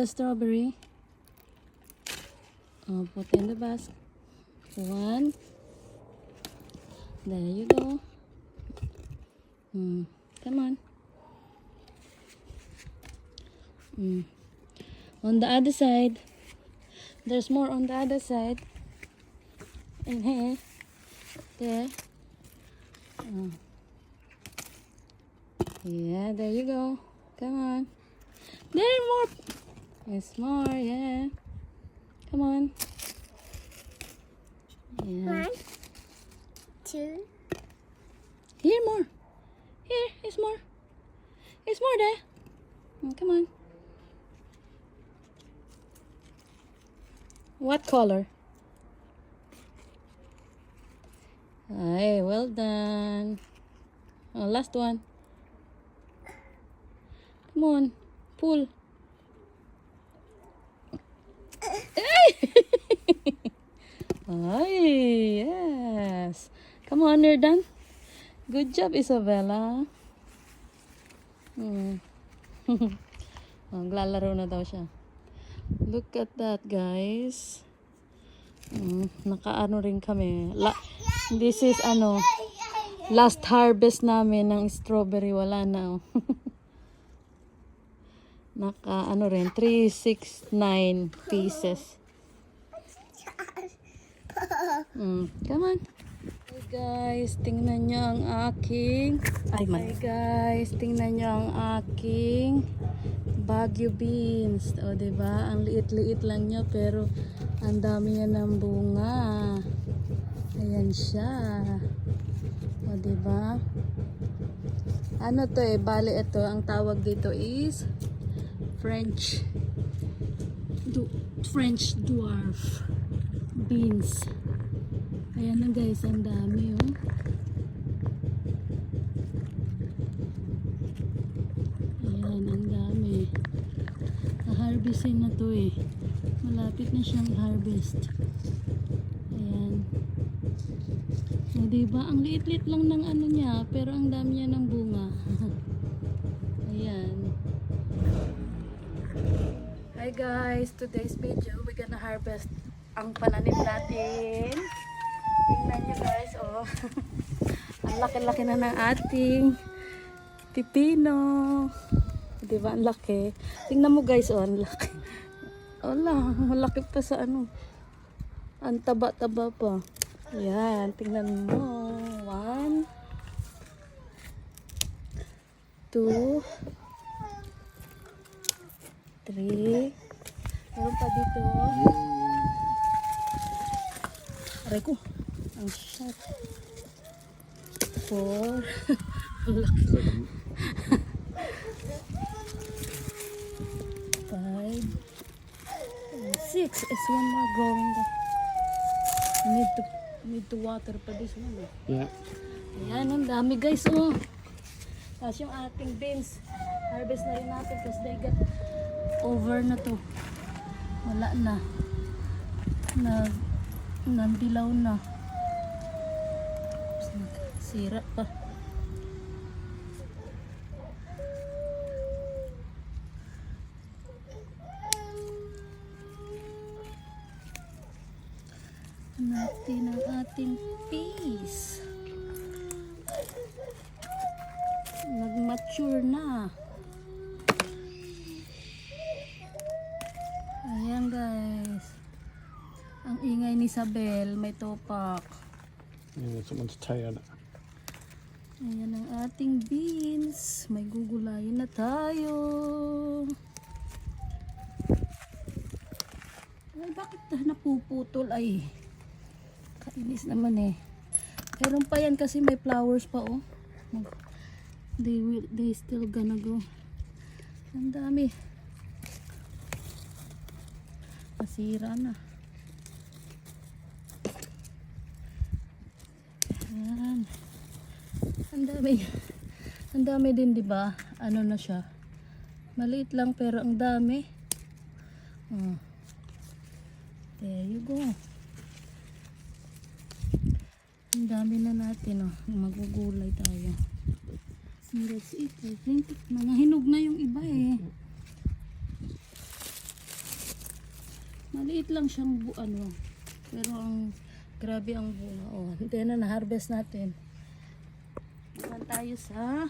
the strawberry. Oh, put in the basket. One. There you go. Mm. Come on. Mm. On the other side. There's more on the other side. And here. There. Oh. Yeah, there you go. Come on. There more. There's more, yeah. Come on. Yeah. One, two, Here more. Here, it's more. It's more there. Oh, mm, come on. What color? Hey, well done. Oh, last one. Come on, pull. Ay, yes. Come on, you're done. Good job, Isabella. Hmm. Maglalaro na daw siya. Look at that, guys. Hmm, nakaano rin kami. La this is ano, last harvest namin ng strawberry. Wala na. oh. Naka ano rin, 369 pieces. Mm, come on. Hey guys, tingnan nyo ang aking... Ay, Hi guys, tingnan nyo ang aking Baguio beans. O, ba diba? Ang liit-liit lang niya, pero ang dami niya ng bunga. Ayan siya. O, ba diba? Ano to eh, bali ito, ang tawag dito is French du French dwarf beans. Ayan na guys, ang dami oh. Ayan, ang dami. Na-harvestin na to eh. Malapit na siyang harvest. Ayan. O, diba? Ang liit-liit lang ng ano niya, pero ang dami niya ng bunga. Ayan. Hi guys, today's video, we're gonna harvest ang pananim natin. Tingnan nyo guys, oh. ang laki-laki na ng ating pipino. Di ba? Ang laki. Tingnan mo guys, oh, ang laki. Wala, malaki pa sa ano. Ang taba-taba pa. Yan, tingnan mo. One. Two. Three. Meron pa dito. Aray ko. Ang shot. Four. Ang laki. Five. And Six. It's one more growing. there. Need to need to water pa this one. eh. Yeah. Ayan, ang dami guys, oh. Tapos yung ating beans, harvest na rin natin kasi they got over na to. Wala na. Nag, nandilaw na. Sira pa. natin ang ating peas. Nag-mature na. Ayan guys. Ang ingay ni Isabel, may topak. yeah someone's tired. Ayan ang ating beans. May gugulayin na tayo. Ay, bakit napuputol ay? Kainis naman eh. Meron pa yan kasi may flowers pa oh. They will, they still gonna go. Ang dami. Masira na. Ayan. Ang dami. Ang dami din, di ba? Ano na siya? Maliit lang pero ang dami. Oh. There you go. Ang dami na natin, oh. Magugulay tayo. And that's it. Think mga hinog na yung iba eh. Maliit lang siyang bu ano. Pero ang grabe ang bunga. Oh, then na na-harvest natin. Tayo sa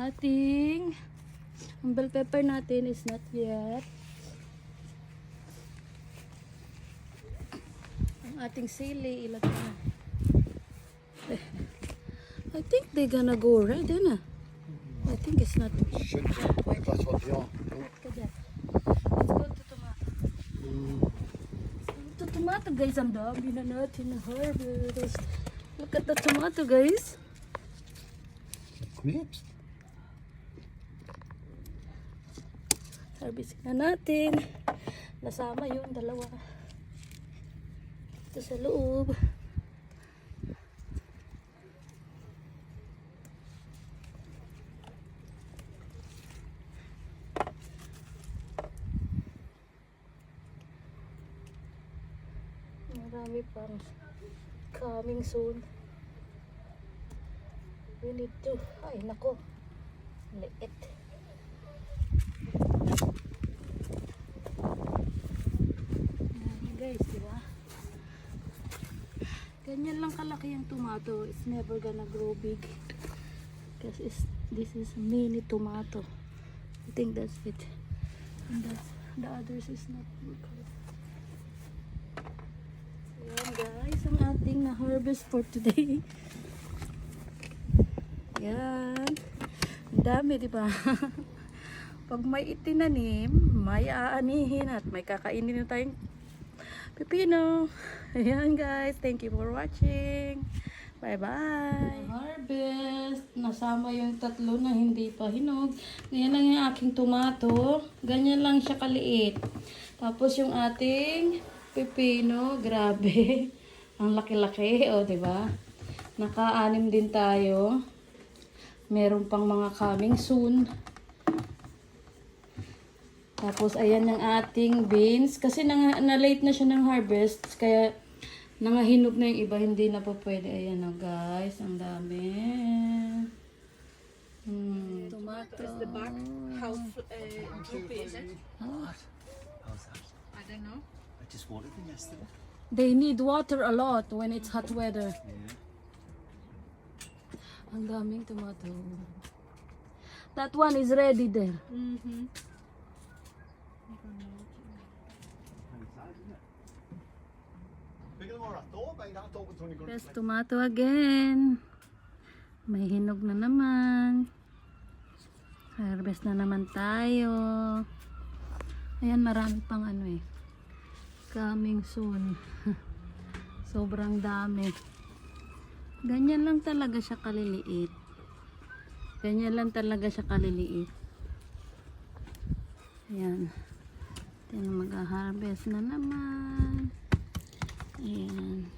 ating ang bell pepper natin is not yet. Ang ating sili ilagay na. Eh, I think they gonna go red, na. I think it's not. Should be. That's what they are. Let's go to tomato. To tomato guys, ang dami na natin na harvest. Look at the tomato guys. Grapes. Harvest na natin. Nasama yung dalawa. Ito sa loob. Marami pang coming soon. We need to, ay nako, liit. Ayan, guys, di ba? Ganyan lang kalaki yung tomato. It's never gonna grow big. Because this is mini tomato. I think that's it. And that's, the others is not good. Ayan guys, ang ating na-harvest for today. Yan. Ang dami, di ba? Pag may itinanim, may aanihin at may kakainin na tayong pipino. Ayan guys, thank you for watching. Bye-bye. Harvest. Nasama yung tatlo na hindi pa hinog. Ganyan lang yung aking tomato. Ganyan lang siya kaliit. Tapos yung ating pipino, grabe. Ang laki-laki, o, di ba? Naka-anim din tayo. Meron pang mga coming soon. Tapos, ayan yung ating beans. Kasi na, na-late na siya ng harvest. Kaya, nangahinog na yung iba. Hindi na po pwede. Ayan na guys. Ang dami. Hmm. Tomato. Is the bark how uh, droopy is it? Ah, How's that? I don't know. I just watered them yesterday. They need water a lot when it's hot weather. Yeah. Ang daming tomato. That one is ready there. Mm-hmm. Best tomato again. May hinog na naman. Harvest na naman tayo. Ayan, marami pang ano eh. Coming soon. Sobrang dami. Ganyan lang talaga siya kaliliit. Ganyan lang talaga siya kaliliit. Ayan. Ayan, mag-harvest na naman. Ayan.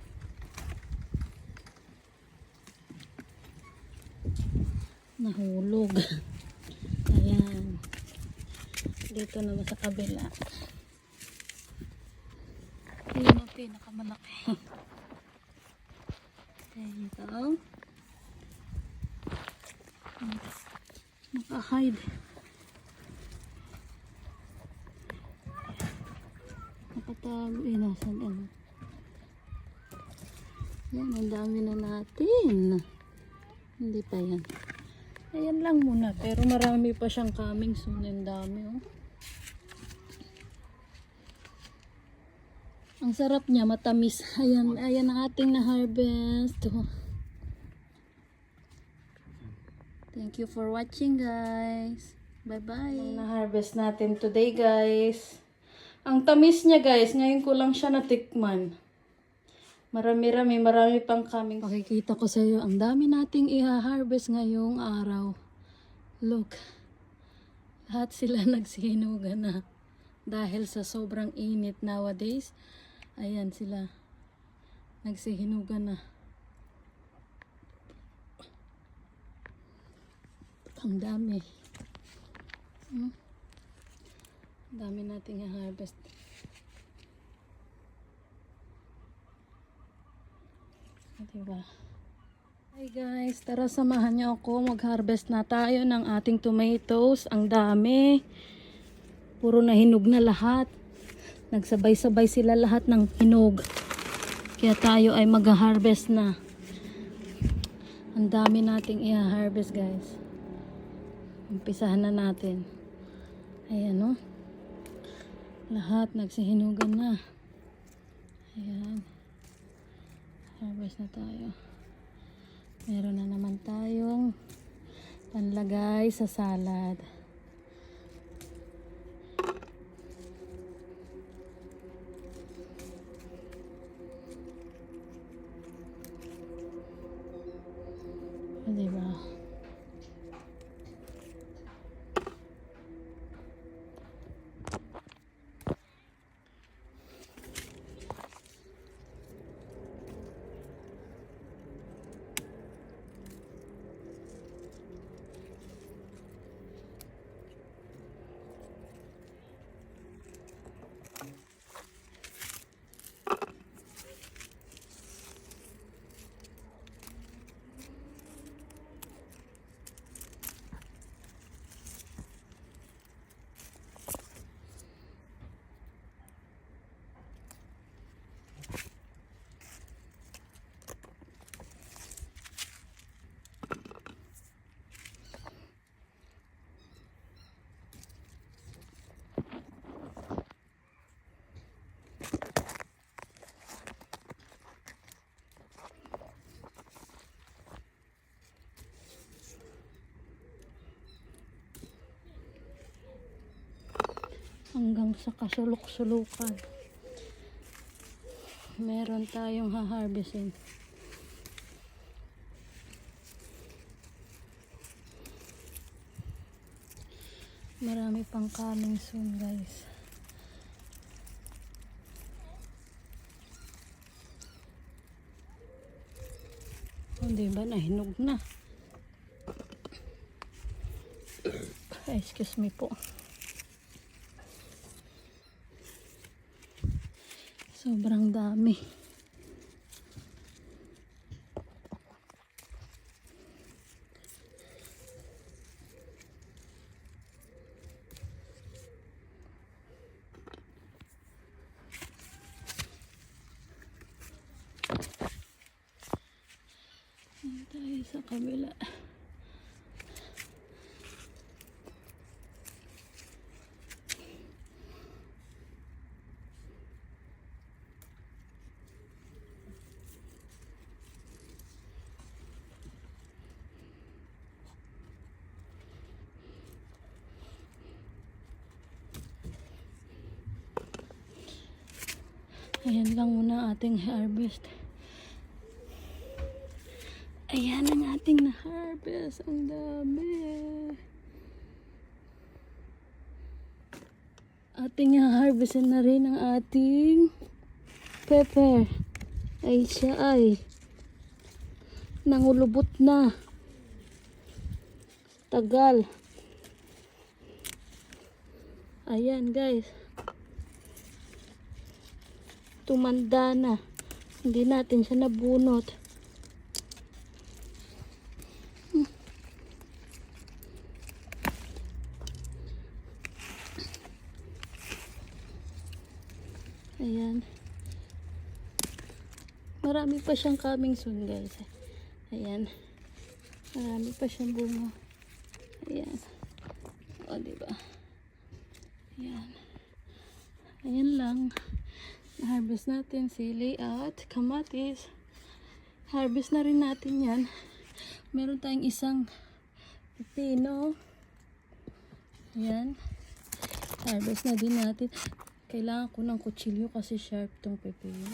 Nahulog. Ayan. Dito naman sa kabila. Yun ang pinakamalaki. Ayan ito. Naka-hide. Nakatago. Eh, nasan ano. Yan, ang dami na natin. Hindi pa yan. Ayan lang muna. Pero marami pa siyang coming soon. Ang dami, oh. Ang sarap niya, matamis. Ayan, ayan ang ating na-harvest. Thank you for watching, guys. Bye-bye. Na-harvest natin today, guys. Ang tamis niya, guys. Ngayon ko lang siya natikman. Marami-rami, marami pang coming. Pakikita ko sa iyo, ang dami nating i-harvest ngayong araw. Look. Lahat sila nagsihinuga na. Dahil sa sobrang init nowadays. Ayan sila. Nagsihinuga na. Ang dami. Hmm? Dami nating i-harvest. Ah, Diba? Hi guys, tara samahan niyo ako. Mag-harvest na tayo ng ating tomatoes. Ang dami. Puro nahinog na lahat. Nagsabay-sabay sila lahat ng hinog. Kaya tayo ay mag-harvest na. Ang dami nating i-harvest guys. Umpisahan na natin. Ayan no. Lahat nagsihinugan na. Ayan. Harvest na tayo. Meron na naman tayong panlagay sa salad. O, diba? Hanggang sa kasulok-sulukan. Meron tayong haharvestin. Marami pang coming soon guys. Oh, diba? Nahinog na. Excuse me po. Sobrang dami. Ayan sa kabila. Ayan lang muna ating harvest. Ayan ang ating na-harvest. Ang dami. Ating harvestin na rin ang ating pepper. Ay siya ay nangulubot na. Tagal. Ayan guys. Tumanda na. Hindi natin siya nabunot. Ayan. Marami pa siyang coming soon, guys. Ayan. Marami pa siyang bunga. Ayan. O, diba? Ayan. Ayan lang. Harvest natin sili at kamatis. Harvest na rin natin yan. Meron tayong isang pipino. Ayan. Harvest na din natin. Kailangan ko ng kutsilyo kasi sharp tong pipino.